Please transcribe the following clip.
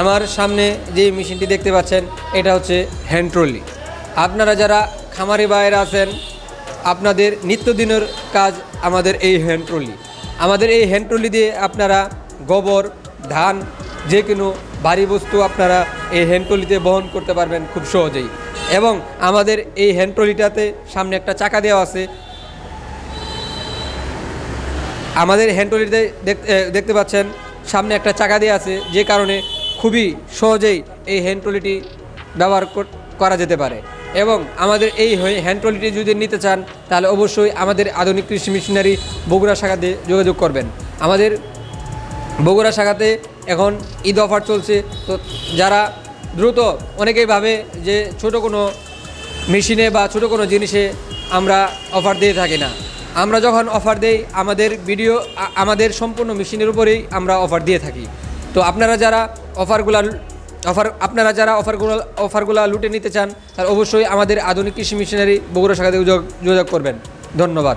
আমার সামনে যে মেশিনটি দেখতে পাচ্ছেন, এটা হচ্ছে হ্যান্ড ট্রলি আপনারা যারা খামারি বাইরে আছেন, আপনাদের নিত্যদিনের কাজ আমাদের এই হ্যান্ড ট্রলি আমাদের এই হ্যান্ড ট্রলি দিয়ে আপনারা গোবর, ধান, যে কোনো ভারী বস্তু আপনারা এই হ্যান্ড ট্রলিতে বহন করতে পারবেন খুব সহজেই। এবং আমাদের এই হ্যান্ড ট্রলিটাতে সামনে একটা চাকা দেওয়া আছে। আমাদের হ্যান্ডটলিতে দেখতে পাচ্ছেন, সামনে একটা চাকা দেওয়া আছে, যে কারণে খুবই সহজেই এই হ্যান্ড ট্রলিটি ব্যবহার কর- যেতে পারে। এবং আমাদের এই হ্যান্ড ট্রলিটি যদি নিতে চান, তাহলে অবশ্যই আমাদের আধুনিক কৃষি মিশনারি বগুড়া শাখাতে যোগাযোগ করবেন। আমাদের বগুড়া শাখাতে এখন ঈদ অফার চলছে। তো যারা দ্রুত অনেকেই ভাবে যে ছোট কোনো মেশিনে বা ছোট কোনো জিনিসে আমরা অফার দিয়ে থাকি না। আমরা যখন অফার দেই, আমাদের ভিডিও আমাদের সম্পূর্ণ মেশিনের উপরেই আমরা অফার দিয়ে থাকি। তো আপনারা যারা অফারগুলা অফার, আপনারা যারা অফারগুলো অফারগুলো লুটে নিতে চান, তার অবশ্যই আমাদের আধুনিক কৃষি মিশনারি বগুড়া শাখাতে যোগাযোগ করবেন। ধন্যবাদ।